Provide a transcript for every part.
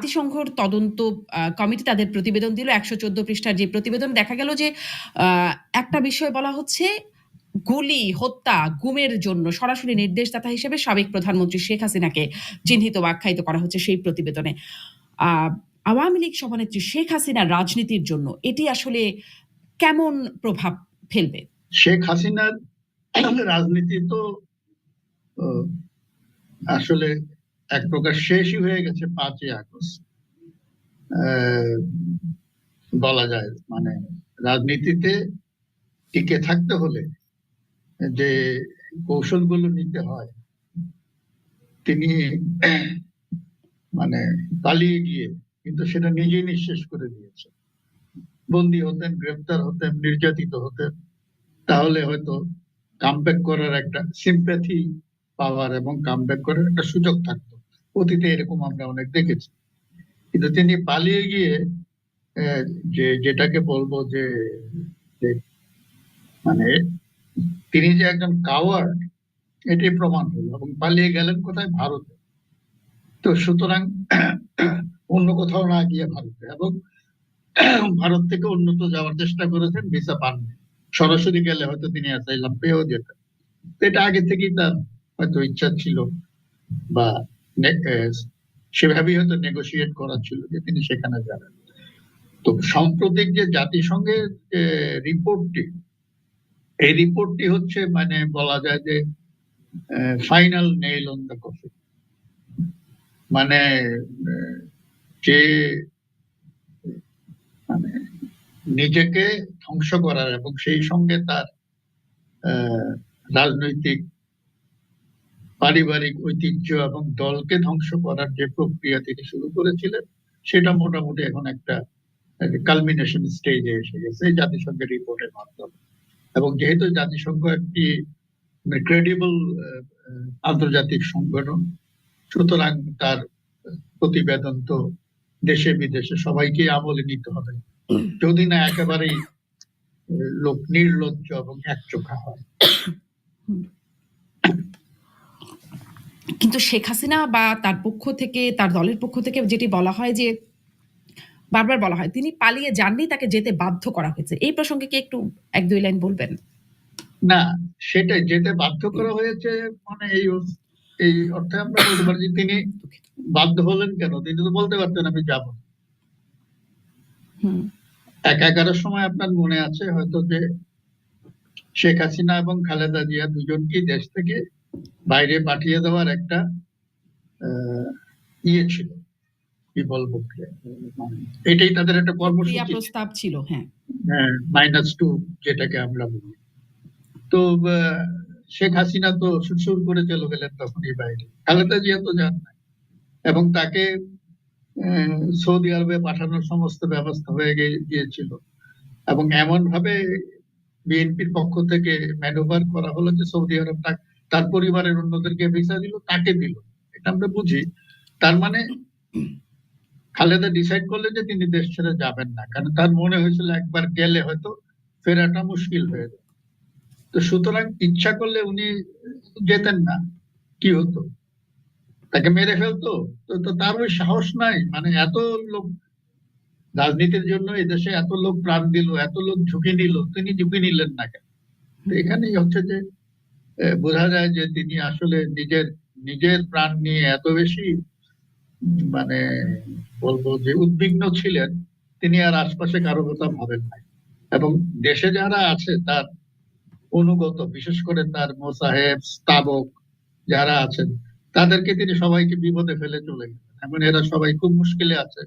জাতিসংঘর তদন্ত কমিটি তাদের প্রতিবেদন দিল, একশো চোদ্দ পৃষ্ঠার যে প্রতিবেদন দেখা গেল যে একটা বিষয় বলা হচ্ছে, গুলি, হত্যা, গুমের জন্য সরাসরি নির্দেশদাতা হিসেবে সাবেক প্রধানমন্ত্রী শেখ হাসিনাকে চিহ্নিত আখ্যায়িত করা হচ্ছে সেই প্রতিবেদনে। আওয়ামী লীগ সভানেত্রী শেখ হাসিনার রাজনীতির জন্য এটি আসলে কেমন প্রভাব ফেলবে? শেখ হাসিনার রাজনীতি তো আসলে এক প্রকার শেষই হয়ে গেছে পাঁচই আগস্ট। বলা যায় মানে রাজনীতিতে টিকে থাকতে হলে যে কৌশলগুলো নিতে হয়, তিনি মানে পালিয়ে গিয়ে কিন্তু সেটা নিজেই নিঃশেষ করে দিয়েছে বন্দী হতেন গ্রেফতার হতেন, নির্যাতিত হতেন, তাহলে হয়তো কামব্যাক করার একটা সিম্প্যাথি পাওয়ার এবং কামব্যাক করার একটা সুযোগ থাকতো। অতীতে এরকম আমরা অনেক দেখেছি। কিন্তু তিনি পালিয়ে গিয়ে যে, যেটাকে বলব যে মানে তিনি যে একজন কাওয়ার্ড এটি প্রমাণ হলো এবং পালিয়ে গেলেন কোথায়? ভারতে। তো সুতরাং অন্য কোথাও না গিয়ে ভারতে এবং ভারত থেকে উন্নত যাওয়ার চেষ্টা করেছেন ভিসা পাননি। সরাসরি গেলে হয়তো তিনি অ্যাসাইলাম পেয়েও যেতেন। এটা আগে থেকেই তার হয়তো ইচ্ছা ছিল বা সেভাবেই হয়তো নেগোসিয়েট করা ছিল যে তিনি সেখানে যাবেন। তো সাম্প্রতিক যে জাতিসংঘের যে রিপোর্টটি এই রিপোর্টটি হচ্ছে মানে বলা যায় যে final nail on the coffin মানে যে মানে নিজেকে ধ্বংস করার এবং সেই সঙ্গে তার রাজনৈতিক পারিবারিক ঐতিহ্য এবং দলকে ধ্বংস করার যে প্রক্রিয়া তিনি শুরু করেছিলেন, সেটা মোটামুটি এখন একটা কালমিনেশন স্টেজে এসে গেছে জাতিসংঘের রিপোর্টের মাধ্যমে। এবং যেহেতু জাতিসংঘ একটি ক্রেডিবল আন্তর্জাতিক সংগঠন, সুতরাং তার প্রতিবেদন তো দেশে বিদেশে সবাইকে আমলে নিতে হবে। যদি না একেবারেই লোক নির্লজ্জ এবং একচোখা হয়। কিন্তু শেখ হাসিনা বা তার পক্ষ থেকে তার দলের পক্ষ থেকে যেটি বলা হয় যে বারবার বলা হয় তিনি পালিয়ে যাননি তাকে যেতে বাধ্য করা হয়েছে। এই প্রসঙ্গে কি একটু এক দুই লাইন বলবেন? না সেটাই যেতে বাধ্য করা হয়েছে মানে এই এই অর্থে আমরা বলতে পারি যে তিনি বাধ্য হলেন কেন? তিনি তো বলতে পারতেন আমি যাব। এক এগারোর সময় আপনার মনে আছে হয়তো যে শেখ হাসিনা এবং খালেদা জিয়া দুজনকেই দেশ থেকে বাইরে পাঠিয়ে দেওয়ার একটা ইয়ে ছিল কি বলব এটাই তাদের একটা কর্মসূচি প্রস্তাব ছিল হ্যাঁ। মাইনাস টু যেটাকে আমরা বলি। তো শেখ হাসিনা তো সুরসুর করে চলে গেলেন তখনই বাইরে। খালেদা জিয়া তো যান না এবং তাকে সৌদি আরবে পাঠানোর সমস্ত ব্যবস্থা হয়ে গিয়েছিল। এবং এমন ভাবে বিএনপির পক্ষ থেকে ম্যানুভার করা হলো যে সৌদি আরব তাক- তার পরিবারের অন্যদেরকে ভিসা দিল তাকে দিল। এটা আমরা বুঝি। তার মানে খালেদা ডিসাইড করলে যে তিনি দেশ ছেড়ে যাবেন না। কারণ তার মনে হয়েছিল একবার গেলে হয়তো ফেরাটা মুশকিল হয়ে যাবে। তো সুতরাং ইচ্ছা করলে উনি যেতেন না। কি হতো? তাকে মেরে ফেলতো? তো তার ওই সাহস নাই। মানে এত লোক রাজনীতির জন্য এদেশে এত লোক প্রাণ দিল এত লোক ঝুঁকি নিল তিনি ঝুঁকি নিলেন না কেন? তো এখানেই হচ্ছে যে বোঝা যায় যে তিনি আসলে নিজের নিজের প্রাণ নিয়ে এত বেশি মানে বলব যে উদ্বিগ্ন ছিলেন, তিনি আর আশপাশে কারও কথা ভাবেন নাই। এবং দেশে যারা আছে, তার অনুগত, বিশেষ করে তার মোসাহেব, স্তাবক যারা আছেন, তাদেরকে তিনি সবাইকে বিপদে ফেলে চলে গেলেন। এখন এরা সবাই খুব মুশকিলে আছে,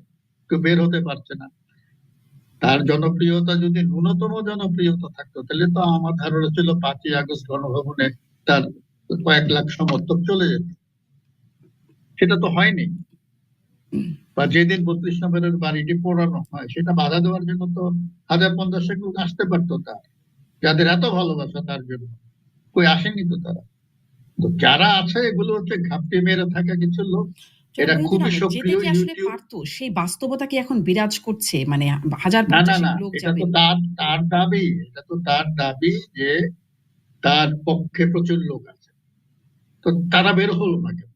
কেউ বের হতে পারছে না। তার জনপ্রিয়তা যদি ন্যূনতম জনপ্রিয়তা থাকতো, তাহলে তো আমার ধারণা ছিল পাঁচই আগস্ট গণভবনে তার কয়েক লাখ সমর্থক চলে যেত। সেটা তো হয়নি। বা যেদিন বত্রিশ নম্বরের বাড়িটি পোড়ানো হয়, সেটা বাধা দেওয়ার জন্য তো হাজার পঞ্চাশ লোক আসতে পারতো তার, যাদের এত ভালোবাসা তার জন্য। কই আসেনি তো তারা? তো যারা আছে, এগুলো হচ্ছে ঘাপটি মেরে থাকা কিছু লোক। জনপ্রিয়তা খুবই সক্রিয় আসলে পারতো সেই বাস্তবতা কি এখন বিরাজ করছে? মানে হাজার না না পঞ্চাশ না লোক এটা তো তার তার দাবি এটা তো তার দাবি যে তার পক্ষে প্রচুর লোক আছে। তো তারা বের হলো না কেন?